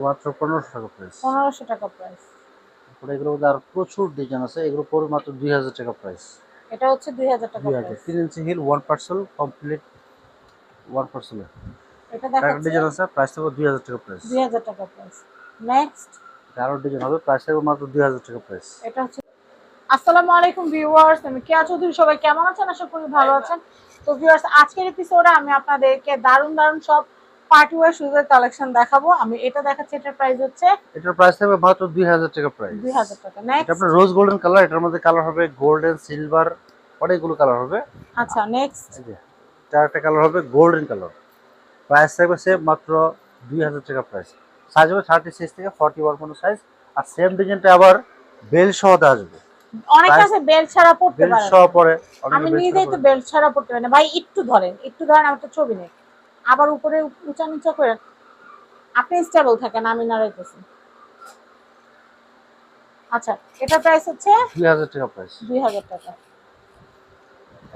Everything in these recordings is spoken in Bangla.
মাত্র পনেরোশো টাকা প্রাইস পনেরোশো টাকা প্রাইস তারপরে মধ্যে আর প্রচুর ডিজাইন আছে এগুলো মাত্র দুই হাজার টাকা প্রাইস এটা হচ্ছে দুই হাজার টাকা দুই হাজার তিন inch heel one parcel complete one পার্সেলের এটা একটা ডিজাইন আছে প্রাইস থাকবে দুই হাজার টাকা প্রাইস দুই হাজার টাকা প্রাইস নেক্সট আরও ডিজাইন হবে প্রাইস থাকবে মাত্র দুই হাজার টাকা প্রাইস এটা হচ্ছে আসসালামু আলাইকুম ভিউয়ার্স আমি কেয়া চৌধুরী সবাই কেমন আছেন? আশা করি ভালো আছেন। তো ভিউয়ার্স আজকের এপিসোডে আমি আপনাদেরকে দারুণ দারুণ সব পার্টি ওয়ার শুজের কালেকশন দেখাবো। আমি এটা দেখাচ্ছি এটার প্রাইস হচ্ছে এটার প্রাইস থাকবে মাত্র দুই হাজার টাকা প্রাইস দুই হাজার টাকা। এটা আপনার রোজ গোল্ডেন কালার এটার মধ্যে কালার হবে গোল্ডেন সিলভার অনেকগুলো কালার হবে। আচ্ছা নেক্সট চারটা কালার হবে গোল্ডেন কালার প্রাইস থাকবে সেম মাত্র দুই হাজার টাকা প্রাইস সাইজ হবে থার্টি সিক্স থেকে ফর্টি ওয়ান পর্যন্ত সাইজ আর সেম ডিজাইনটা আবার বেল সহ যাবে। অনেক আছে বেল্ট ছাড়া পড়তে বেল পারে সহ পরে। আমি নিজেই তো। বেল্ট ছাড়া পড়তে পারি না। ভাই একটু ধরেন একটু ধরেন আমার তো ছবি নেই। আবার উপরে উঁচা নিচা করে আপনি স্টেবল থাকেন আমি নাড়াইতেছি আচ্ছা এটা প্রাইস হচ্ছে দুই হাজার টাকা প্রাইস দুই হাজার টাকা।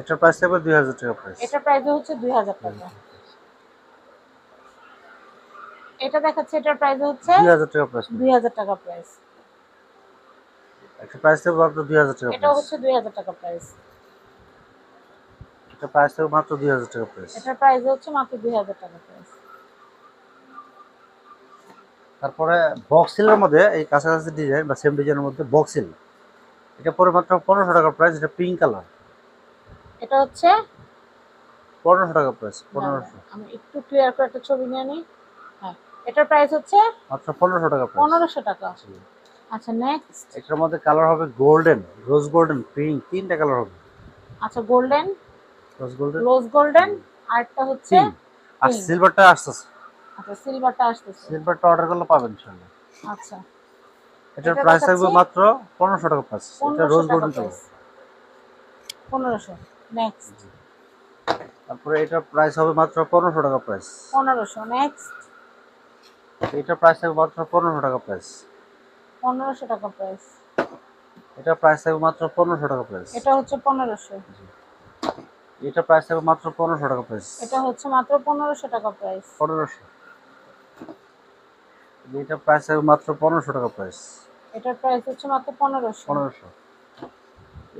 এটার প্রাইস দুই হাজার টাকা প্রাইস এটা প্রাইস হচ্ছে দুই হাজার টাকা। এটা দেখাচ্ছে এটার প্রাইস হচ্ছে দুই হাজার টাকা প্রাইস দুই হাজার টাকা প্রাইস একটা প্রাইস থাকবে মাত্র দুই হাজার টাকা এটা হচ্ছে দুই হাজার টাকা প্রাইস এটা প্রাইস থাকবে মাত্র দুই হাজার টাকা প্রাইস এটার প্রাইস হচ্ছে মাত্র দুই হাজার টাকা প্রাইস তারপরে বক্সিলের মধ্যে এই কাছাকাছি ডিজাইন বা সেম ডিজাইনের মধ্যে বক্সিল এটা পরে মাত্র পনেরোশো টাকা প্রাইস এটা পিঙ্ক কালার এটা হচ্ছে? পনেরোশো টাকা প্রাইস দাঁড়ান, পনেরোশো। আমি একটু ক্লিয়ার করে একটা ছবি নিয়ে নিই হ্যাঁ এটার প্রাইস হচ্ছে? মাত্র পনেরোশো টাকা প্রাইস পনেরোশো টাকা। আচ্ছা নেক্সট এটার মধ্যে কালার হবে গোল্ডেন রোজ গোল্ডেন পিঙ্ক তিনটা কালার হবে। আচ্ছা golden rose golden rose golden হচ্ছে আর সিলভারটা আসতেছে। আচ্ছা সিলভারটা আসতেছে। সিলভারটা অর্ডার করলে পাবেন ইনশাআল্লাহ। আচ্ছা। এটার এটা প্রাইস থাকবে মাত্র পনেরোশো টাকা প্রাইস এটা রোজ গোল্ডেন প্রাইস পনেরোশো। নেক্সট তারপরে এটার প্রাইস হবে মাত্র পনেরোশো টাকা প্রাইস পনেরোশো। নেক্সট এটার প্রাইস থাকবে মাত্র পনেরোশো টাকা প্রাইস পনেরোশো টাকা প্রাইস এটার প্রাইস থাকবে মাত্র পনেরোশো টাকা প্রাইস এটা হচ্ছে পনেরোশো। এটা প্রাইস থাকবে মাত্র পনেরোশো টাকা প্রাইস এটা হচ্ছে মাত্র পনেরোশো টাকা প্রাইস পনেরোশো। এটা প্রাইস থাকবে মাত্র পনেরোশো টাকা প্রাইস এটার প্রাইস হচ্ছে মাত্র পনেরোশো। পনেরোশো।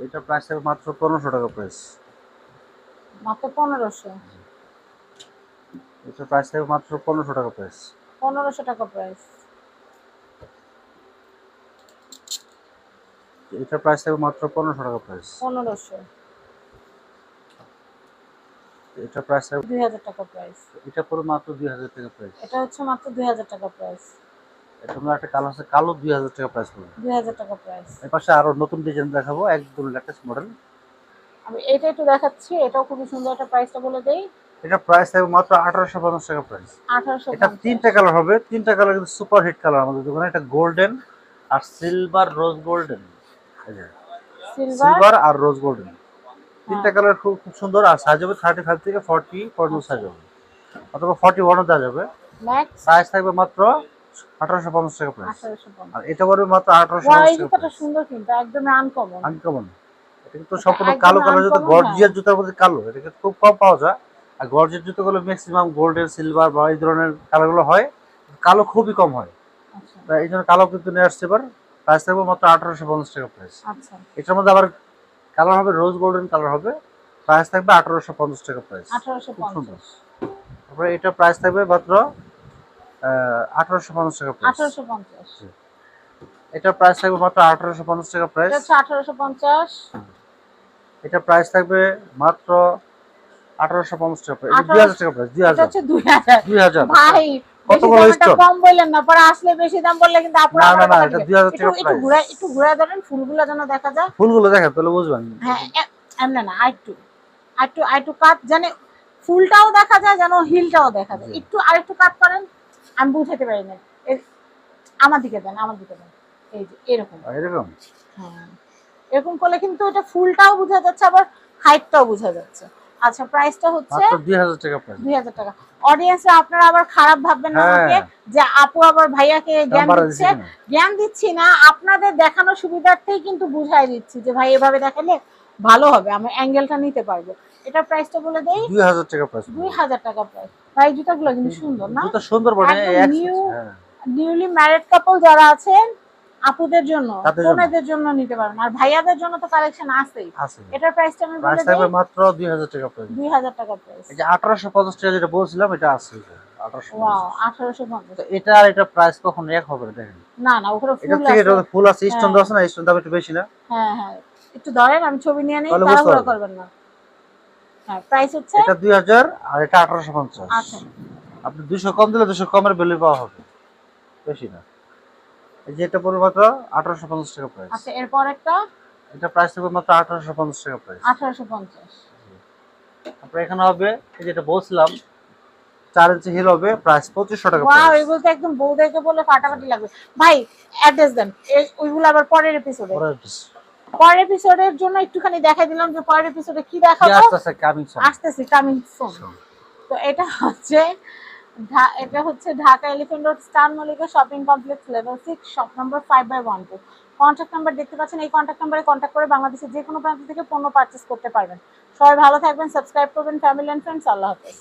এটা প্রাইস থাকবে মাত্র পনেরোশো টাকা প্রাইস মাত্র পনেরোশো। এটা প্রাইস থাকবে মাত্র পনেরোশো টাকা প্রাইস পনেরোশো টাকা প্রাইস এটা প্রাইস থাকবে মাত্র পনেরোশো টাকা প্রাইস পনেরোশো। এটা প্রাইস থাকবে দুই হাজার টাকা প্রাইস এটা পুরো মাত্র দুই হাজার টাকা প্রাইস এটা হচ্ছে মাত্র দুই হাজার টাকা প্রাইস এটা আমরা একটা কালো আছে কালো দুই হাজার টাকা প্রাইস পড়বে। দুই হাজার টাকা প্রাইস এর পাশে আরও নতুন ডিজাইন দেখাবো একদম লেটেস্ট মডেল আমি এটা একটু দেখাচ্ছি এটাও খুবই সুন্দর একটা প্রাইসটা বলে দেই। এটা প্রাইস থাকবে মাত্র আঠারোশো পঞ্চাশ টাকা প্রাইস আঠারোশো এটা তিনটা কালার হবে তিনটা কালার কিন্তু সুপার হিট কালার আমাদের দোকানে এটা গোল্ডেন আর সিলভার রোজ গোল্ডেন সিলভার আর রোজ গোল্ডেন তিনটা কালার খুব খুব সুন্দর আর সাইজ হবে থার্টি ফাইভ থেকে ফর্টি পর্যন্ত সাইজ হবে অথবা ফর্টি ওয়ানও দেওয়া যাবে। সাইজ থাকবে মাত্র আঠারোশো পঞ্চাশ টাকা প্রাইস আর এটা পড়বে মাত্র আঠারোশো সুন্দর কিন্তু একদমই আনকমন আনকমন এটা কিন্তু সম্পূর্ণ একদম কালো কালার জুতো গর্জিয়ার জুতার মধ্যে কালো। এটা কিন্তু খুব কম পাওয়া যায়। আর গর্জিয়ার জুতোগুলো ম্যাক্সিমাম গোল্ডেন সিলভার বা এই ধরনের কালারগুলো হয় কালো খুবই কম হয়। আচ্ছা। তাই এই জন্য কালো কিন্তু নিয়ে আসছে এবার প্রাইস থাকবে মাত্র আঠারোশো পঞ্চাশ টাকা প্রাইস আচ্ছা। এটার মধ্যে আবার কালার হবে রোজ গোল্ডেন কালার হবে। প্রাইস থাকবে আঠারোশো পঞ্চাশ টাকা প্রাইস তারপরে এটা প্রাইস থাকবে মাত্র আঠারোশো পঞ্চাশ টাকা প্রাইস এটা প্রাইস থাকবে মাত্র আঠারোশো পঞ্চাশ টাকা প্রাইস আঠারোশো পঞ্চাশ। এটা প্রাইস থাকবে মাত্র আঠারোশো পঞ্চাশ টাকা প্রাইস দুই হাজার টাকা প্রাইস দুই হাজার। দুই হাজার। ভাই কত বড় দামটা কম বললেন না পরে আসলে বেশি দাম বললে কিন্তু আপনারা না, না, আমার এটা 2000 টাকা একটু একটু ঘুরে একটু ঘুরে ধরেন ফুলগুলো যেন দেখা যায়। ফুলগুলো দেখেন তাহলে বুঝবেন। হ্যাঁ এ- না আরেকটু আরেকটু আরেকটু কাট জানে ফুলটাও দেখা যায় যেন হিলটাও দেখা যায়। একটু আরেকটু কাট করেন আমি বুঝাতে পারি না। আমার দিকে দেন আমার দিকে দেন। এই যে এরকম। এরকম? হ্যাঁ এরকম করলে কিন্তু এটা ফুলটাও বোঝা যাচ্ছে আবার হাইটটাও বোঝা যাচ্ছে। আচ্ছা প্রাইসটা হচ্ছে মাত্র দুই হাজার টাকা প্রাইস দুই হাজার টাকা। অডিয়েন্সে আপনারা আবার খারাপ ভাববেন না হ্যাঁ। আমাকে যে আপু আবার ভাইয়াকে জ্ঞান দিচ্ছে। জ্ঞান দিচ্ছি না আপনাদের দেখানো সুবিধার্থেই কিন্তু বুঝাই দিচ্ছি যে ভাই এভাবে দেখালে ভালো হবে আমি অ্যাঙ্গেলটা নিতে পারব। এটা প্রাইসটা বলে দেই। দুই হাজার টাকা প্রাইস দুই হাজার টাকা প্রাইস ভাই জুতাগুলো কিন্তু সুন্দর না? জুতো সুন্দর new। হ্যাঁ। নিউলি ম্যারিড কাপল যারা আছেন আপুদের জন্য জন্য। নিতে পারবেন। আর ভাইয়াদের জন্য তো কালেকশন আছেই। এটার প্রাইসটা আমি বলে দিই। মাত্র দুই হাজার টাকা প্রাইস দুই হাজার টাকা প্রাইস এই যে আঠারোশো পঞ্চাশ টাকা যেটা বলছিলাম এটা আছে ওয়াও আঠারোশো পঞ্চাশ। এটা আর এটা প্রাইস কখনো এক হবে না দেখেন। না না ওখানে ফুল আছে। এটা ফুল আছে স্টোন। না স্টোন দাম একটু বেশি না? হ্যাঁ হ্যাঁ। একটু ধরেন আমি ছবি নিয়ে নিই তাড়াহুড়ো করবেন না। হ্যাঁ প্রাইস হচ্ছে এটা দুই হাজার আর এটা আচ্ছা আপনি দুশো কম দিলে দুশো কমের ভ্যালু পাওয়া হবে। বেশি না। এই যে এটা পড়বে মাত্র আঠারোশো পঞ্চাশ টাকা প্রাইস আচ্ছা এরপর একটা? এটা প্রাইস থাকবে মাত্র আঠারোশো পঞ্চাশ টাকা প্রাইস আঠারোশো পঞ্চাশ। তারপরে এখানে হবে এই যেটা বলছিলাম চার ইঞ্চি হিল হবে প্রাইস পঁচিশশো টাকা ওয়াও price। এগুলো তো একদম বউদেরকে বলে ফাটাফাটি লাগবে। ভাই অ্যাড্রেস দেন। ওইগুলো আবার পরের এপিসোডে পরের piece। পরের এপিসোডের জন্য একটুখানি দেখাই দিলাম যে পরের এপিসোডে কি দেখাবো। আসতেছে coming soon। আসতেছি কামিং সুন তো এটা হচ্ছে এটা হচ্ছে Dhaka elephant road star Mallika shopping complex level six shop number five by one two contact number দেখতে পাচ্ছেন, এই কন্ট্যাক্ট নাম্বারে কন্ট্যাক্ট করে বাংলাদেশের যে কোনো প্রান্ত থেকে পণ্য পার্চেস করতে পারবেন। সবাই ভালো থাকবেন সাবস্ক্রাইব করবেন ফ্যামিলি অ্যান্ড ফ্রেন্ডস আল্লাহ হাফেজ।